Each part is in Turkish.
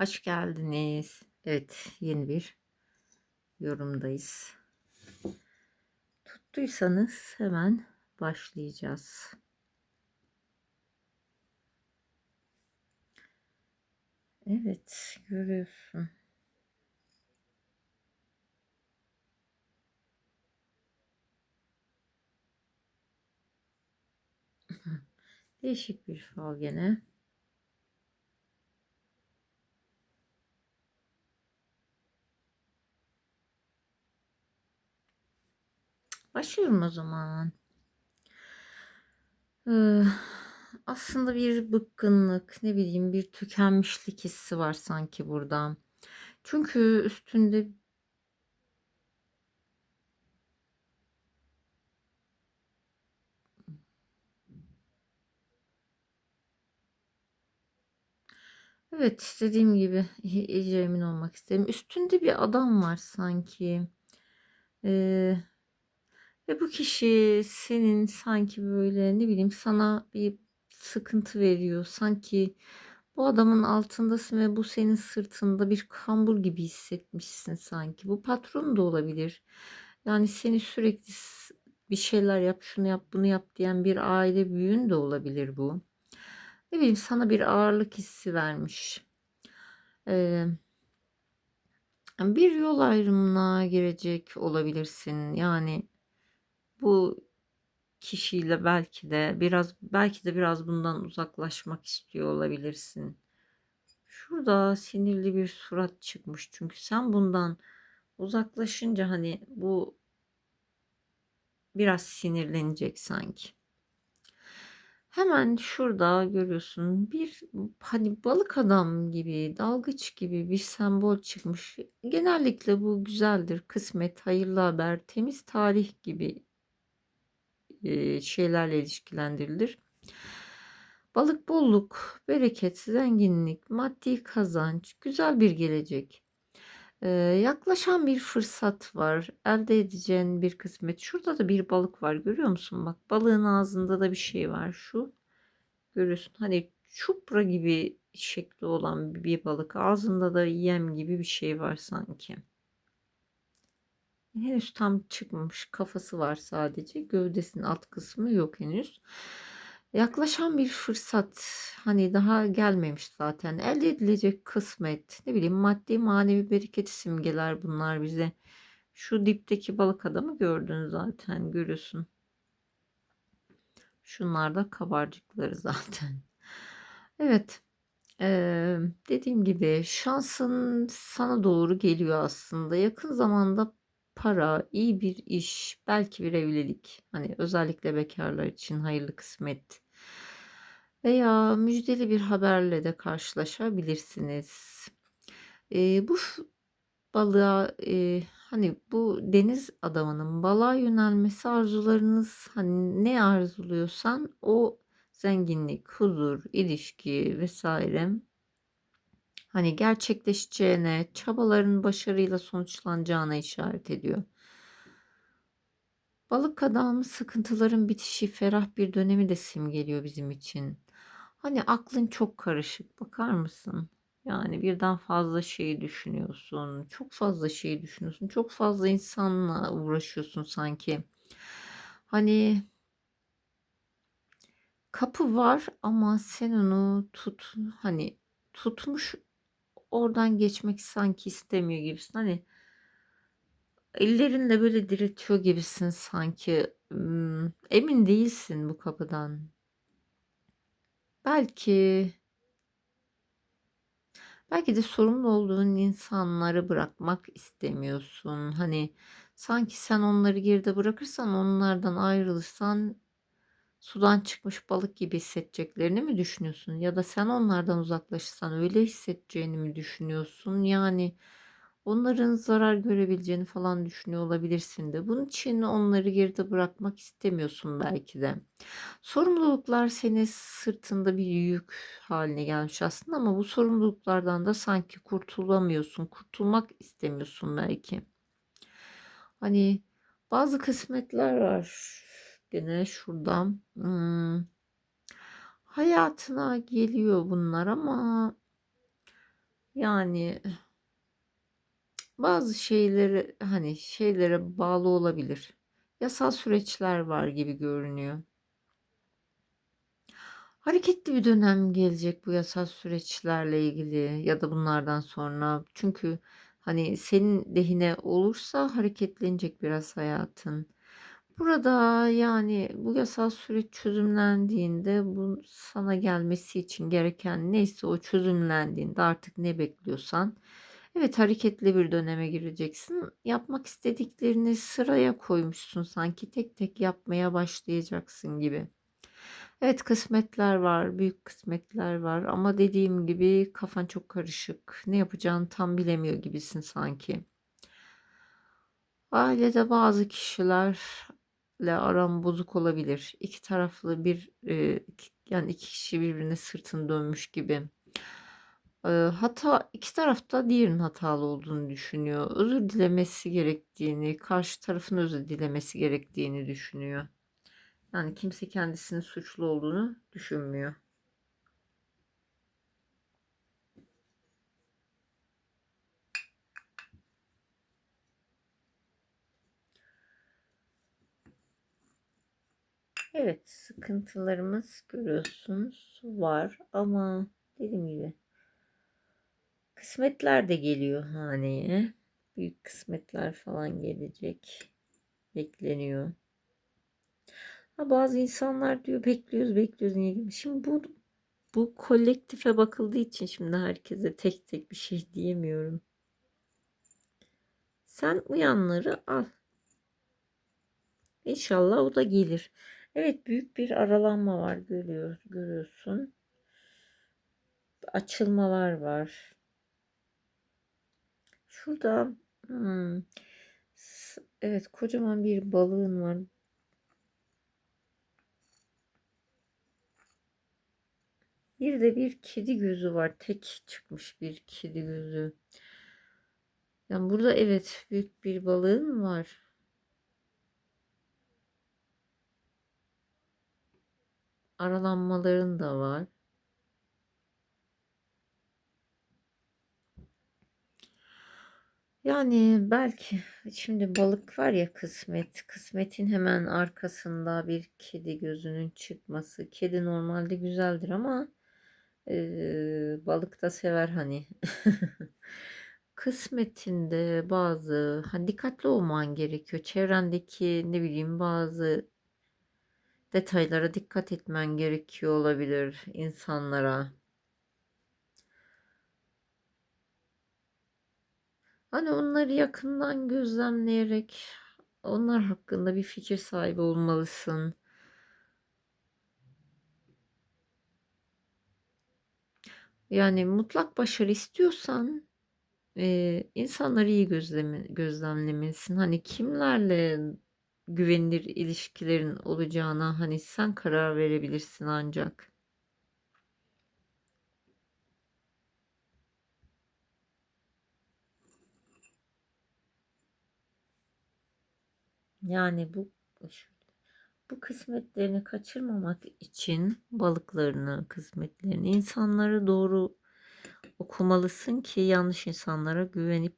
Hoş geldiniz. Evet, yeni bir yorumdayız. Tuttuysanız hemen başlayacağız. Evet, görüyorsun. Değişik bir fal gene. Başlıyorum o zaman. Ee, aslında bir bıkkınlık, ne bileyim bir tükenmişlik hissi var sanki burada. Çünkü üstünde Evet, dediğim gibi iyice emin olmak isterim. Üstünde bir adam var sanki. Ee, ve bu kişi senin sanki böyle ne bileyim sana bir sıkıntı veriyor. Sanki bu adamın altındasın ve bu senin sırtında bir kambur gibi hissetmişsin sanki. Bu patron da olabilir. Yani seni sürekli bir şeyler yap, şunu yap, bunu yap diyen bir aile büyüğün de olabilir bu. Ne bileyim sana bir ağırlık hissi vermiş. Ee, bir yol ayrımına girecek olabilirsin. Yani bu kişiyle belki de biraz belki de biraz bundan uzaklaşmak istiyor olabilirsin. Şurada sinirli bir surat çıkmış çünkü sen bundan uzaklaşınca hani bu biraz sinirlenecek sanki. Hemen şurada görüyorsun bir hani balık adam gibi, dalgıç gibi bir sembol çıkmış. Genellikle bu güzeldir. Kısmet, hayırlı haber, temiz tarih gibi şeylerle ilişkilendirilir. Balık bolluk, bereket, zenginlik, maddi kazanç, güzel bir gelecek. Ee, yaklaşan bir fırsat var. Elde edeceğin bir kısmet. Şurada da bir balık var. Görüyor musun? Bak balığın ağzında da bir şey var. Şu görüyorsun. Hani çupra gibi şekli olan bir balık. Ağzında da yem gibi bir şey var sanki. Henüz tam çıkmamış. Kafası var sadece. Gövdesinin alt kısmı yok henüz. Yaklaşan bir fırsat hani daha gelmemiş zaten. Elde edilecek kısmet ne bileyim maddi manevi bereket simgeler bunlar bize. Şu dipteki balık adamı gördün zaten görüyorsun. Şunlar da kabarcıkları zaten. Evet. Ee, dediğim gibi şansın sana doğru geliyor aslında. Yakın zamanda para, iyi bir iş, belki bir evlilik. Hani özellikle bekarlar için hayırlı kısmet. Veya müjdeli bir haberle de karşılaşabilirsiniz. E, bu balığa e, hani bu deniz adamının balığa yönelmesi arzularınız hani ne arzuluyorsan o zenginlik, huzur, ilişki vesaire hani gerçekleşeceğine, çabaların başarıyla sonuçlanacağına işaret ediyor. Balık adamı sıkıntıların bitişi, ferah bir dönemi de simgeliyor bizim için. Hani aklın çok karışık, bakar mısın? Yani birden fazla şeyi düşünüyorsun, çok fazla şeyi düşünüyorsun, çok fazla insanla uğraşıyorsun sanki. Hani kapı var ama sen onu tut, hani tutmuş oradan geçmek sanki istemiyor gibisin. Hani ellerinle böyle diretiyor gibisin sanki. Emin değilsin bu kapıdan. Belki belki de sorumlu olduğun insanları bırakmak istemiyorsun. Hani sanki sen onları geride bırakırsan onlardan ayrılırsan sudan çıkmış balık gibi hissedeceklerini mi düşünüyorsun? Ya da sen onlardan uzaklaşırsan öyle hissedeceğini mi düşünüyorsun? Yani onların zarar görebileceğini falan düşünüyor olabilirsin de. Bunun için onları geride bırakmak istemiyorsun belki de. Sorumluluklar seni sırtında bir yük haline gelmiş aslında ama bu sorumluluklardan da sanki kurtulamıyorsun. Kurtulmak istemiyorsun belki. Hani bazı kısmetler var Gene şuradan hmm, hayatına geliyor bunlar ama Yani bazı şeyleri hani şeylere bağlı olabilir. Yasal süreçler var gibi görünüyor. Hareketli bir dönem gelecek bu yasal süreçlerle ilgili ya da bunlardan sonra. Çünkü hani senin lehine olursa hareketlenecek biraz hayatın. Burada yani bu yasal süreç çözümlendiğinde bu sana gelmesi için gereken neyse o çözümlendiğinde artık ne bekliyorsan evet hareketli bir döneme gireceksin. Yapmak istediklerini sıraya koymuşsun sanki tek tek yapmaya başlayacaksın gibi. Evet kısmetler var, büyük kısmetler var ama dediğim gibi kafan çok karışık. Ne yapacağını tam bilemiyor gibisin sanki. Ailede bazı kişilerle aram bozuk olabilir. İki taraflı bir e, yani iki kişi birbirine sırtını dönmüş gibi. E, hata iki tarafta diğerinin hatalı olduğunu düşünüyor. Özür dilemesi gerektiğini, karşı tarafın özür dilemesi gerektiğini düşünüyor. Yani kimse kendisinin suçlu olduğunu düşünmüyor. Evet, sıkıntılarımız görüyorsunuz var ama dediğim gibi kısmetler de geliyor haneye. Büyük kısmetler falan gelecek. Bekleniyor. Ha, bazı insanlar diyor bekliyoruz bekliyoruz niye. Şimdi bu bu kolektife bakıldığı için şimdi herkese tek tek bir şey diyemiyorum. Sen uyanları al. İnşallah o da gelir. Evet büyük bir aralanma var görüyoruz, görüyorsun. Açılmalar var. Şurada hmm, evet kocaman bir balığın var. Bir de bir kedi gözü var. Tek çıkmış bir kedi gözü. Yani burada evet büyük bir balığın var. Aralanmaların da var. Yani belki şimdi balık var ya kısmet. Kısmetin hemen arkasında bir kedi gözünün çıkması. Kedi normalde güzeldir ama ee, balık da sever hani. Kısmetinde bazı hani dikkatli olman gerekiyor. Çevrendeki ne bileyim bazı detaylara dikkat etmen gerekiyor olabilir insanlara. Hani onları yakından gözlemleyerek onlar hakkında bir fikir sahibi olmalısın. Yani mutlak başarı istiyorsan e, insanları iyi gözleme, gözlemlemelisin. Hani kimlerle güvenilir ilişkilerin olacağına hani sen karar verebilirsin ancak. Yani bu bu kısmetlerini kaçırmamak için balıklarını, kısmetlerini, insanları doğru okumalısın ki yanlış insanlara güvenip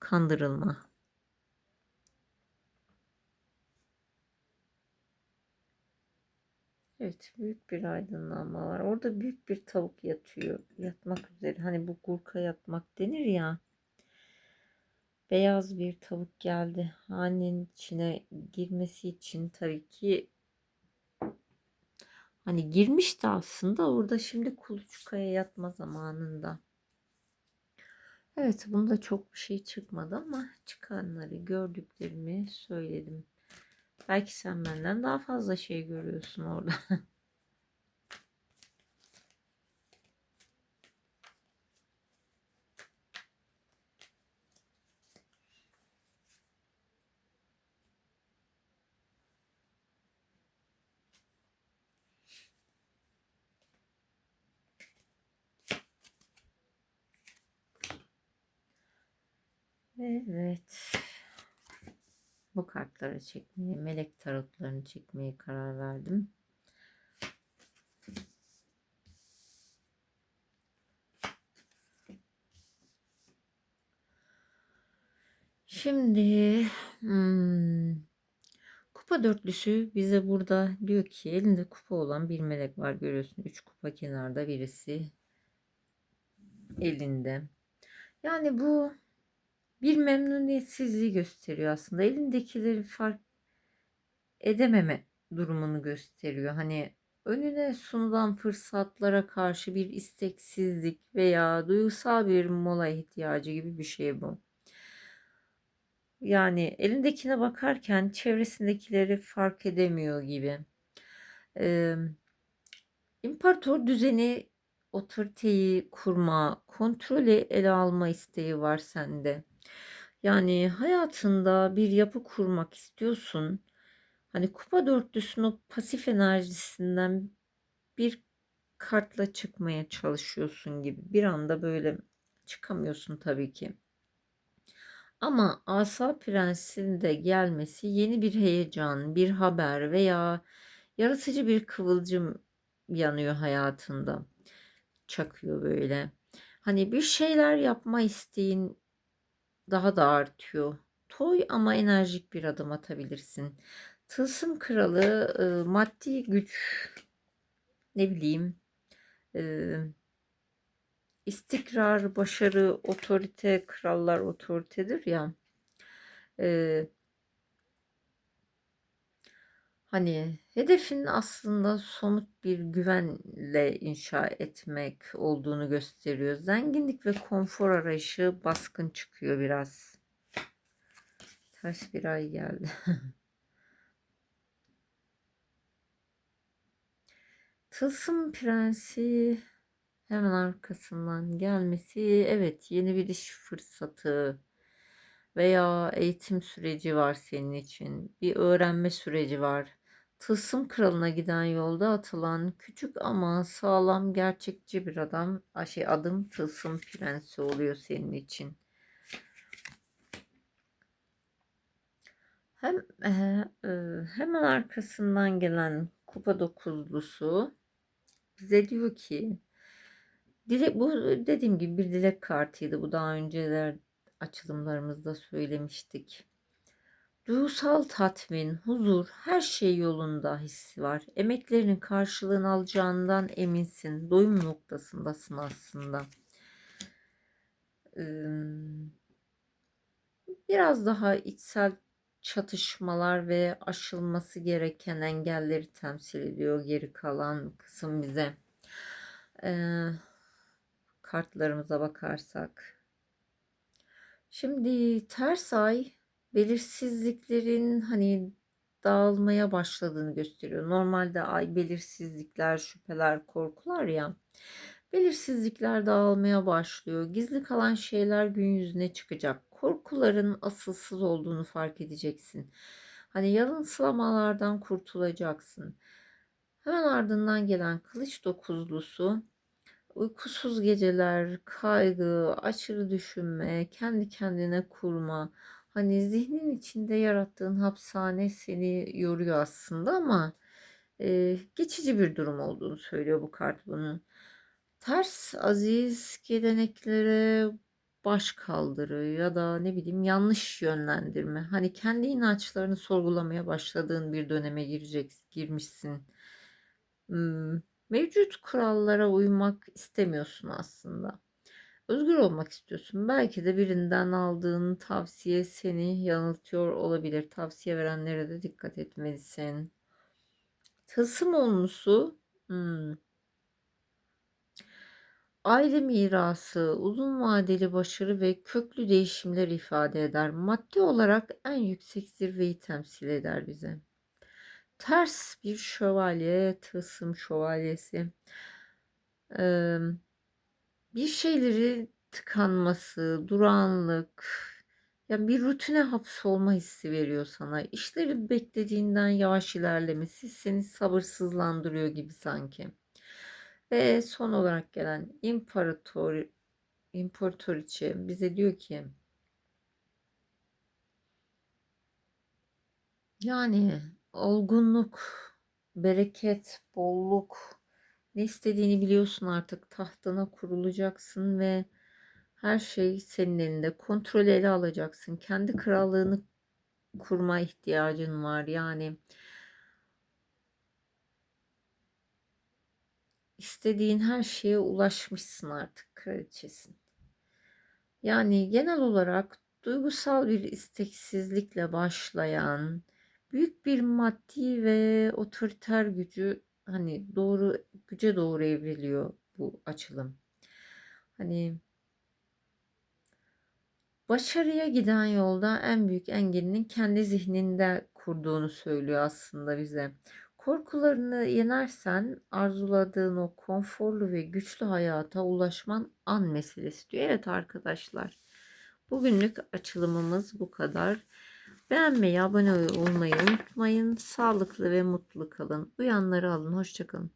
kandırılma. Evet büyük bir aydınlanma var. Orada büyük bir tavuk yatıyor. Yatmak üzere. Hani bu gurka yatmak denir ya. Beyaz bir tavuk geldi. Hanenin içine girmesi için tabii ki Hani girmişti aslında orada şimdi kuluçkaya yatma zamanında. Evet bunda çok bir şey çıkmadı ama çıkanları gördüklerimi söyledim. Belki sen benden daha fazla şey görüyorsun orada. Evet bu kartları çekmeye, melek tarotlarını çekmeye karar verdim. Şimdi hmm, kupa dörtlüsü bize burada diyor ki elinde kupa olan bir melek var görüyorsun. Üç kupa kenarda birisi elinde. Yani bu bir memnuniyetsizliği gösteriyor aslında. Elindekileri fark edememe durumunu gösteriyor. Hani önüne sunulan fırsatlara karşı bir isteksizlik veya duygusal bir mola ihtiyacı gibi bir şey bu. Yani elindekine bakarken çevresindekileri fark edemiyor gibi. Ee, imparator düzeni, otoriteyi kurma, kontrolü ele alma isteği var sende. Yani hayatında bir yapı kurmak istiyorsun. Hani kupa dörtlüsünün pasif enerjisinden bir kartla çıkmaya çalışıyorsun gibi. Bir anda böyle çıkamıyorsun tabii ki. Ama Asa Prens'in de gelmesi yeni bir heyecan, bir haber veya yaratıcı bir kıvılcım yanıyor hayatında. Çakıyor böyle. Hani bir şeyler yapma isteğin daha da artıyor. Toy ama enerjik bir adım atabilirsin. Tılsım kralı e, maddi güç ne bileyim e, istikrar, başarı, otorite, krallar otoritedir ya. E, hani hedefin aslında somut bir güvenle inşa etmek olduğunu gösteriyor. Zenginlik ve konfor arayışı baskın çıkıyor biraz. Ters bir ay geldi. Tılsım Prensi hemen arkasından gelmesi evet yeni bir iş fırsatı veya eğitim süreci var senin için. Bir öğrenme süreci var. Tılsım kralına giden yolda atılan küçük ama sağlam gerçekçi bir adam şey adım tılsım prensi oluyor senin için. Hem e, hemen arkasından gelen kupa dokuzlusu bize diyor ki dilek bu dediğim gibi bir dilek kartıydı. Bu daha önceler açılımlarımızda söylemiştik. Duygusal tatmin, huzur, her şey yolunda hissi var. Emeklerinin karşılığını alacağından eminsin. Doyum noktasındasın aslında. Biraz daha içsel çatışmalar ve aşılması gereken engelleri temsil ediyor geri kalan kısım bize. Ee, kartlarımıza bakarsak. Şimdi ters ay belirsizliklerin hani dağılmaya başladığını gösteriyor. Normalde ay belirsizlikler, şüpheler, korkular ya. Belirsizlikler dağılmaya başlıyor. Gizli kalan şeyler gün yüzüne çıkacak korkuların asılsız olduğunu fark edeceksin. Hani yalınsılamalardan kurtulacaksın. Hemen ardından gelen kılıç dokuzlusu uykusuz geceler, kaygı, aşırı düşünme, kendi kendine kurma. Hani zihnin içinde yarattığın hapishane seni yoruyor aslında ama e, geçici bir durum olduğunu söylüyor bu kart bunun. Ters aziz geleneklere baş kaldırı ya da ne bileyim yanlış yönlendirme. Hani kendi inançlarını sorgulamaya başladığın bir döneme girecek, girmişsin. Mevcut kurallara uymak istemiyorsun aslında. Özgür olmak istiyorsun. Belki de birinden aldığın tavsiye seni yanıltıyor olabilir. Tavsiye verenlere de dikkat etmelisin. Tılsım olmusu hmm, Aile mirası, uzun vadeli başarı ve köklü değişimler ifade eder. Maddi olarak en yüksek zirveyi temsil eder bize. Ters bir şövalye, tılsım şövalyesi. Ee, bir şeyleri tıkanması, duranlık, yani bir rutine hapsolma hissi veriyor sana. İşleri beklediğinden yavaş ilerlemesi seni sabırsızlandırıyor gibi sanki. Ve son olarak gelen imparator imparatoriçe bize diyor ki yani olgunluk, bereket, bolluk ne istediğini biliyorsun artık tahtına kurulacaksın ve Her şey senin elinde. Kontrolü ele alacaksın. Kendi krallığını kurma ihtiyacın var. Yani istediğin her şeye ulaşmışsın artık kraliçesin. Yani genel olarak duygusal bir isteksizlikle başlayan büyük bir maddi ve otoriter gücü hani doğru güce doğru evriliyor bu açılım. Hani başarıya giden yolda en büyük engelinin kendi zihninde kurduğunu söylüyor aslında bize. Korkularını yenersen arzuladığın o konforlu ve güçlü hayata ulaşman an meselesi diyor. Evet arkadaşlar. Bugünlük açılımımız bu kadar. Beğenmeyi, abone olmayı unutmayın. Sağlıklı ve mutlu kalın. Uyanları alın. Hoşçakalın.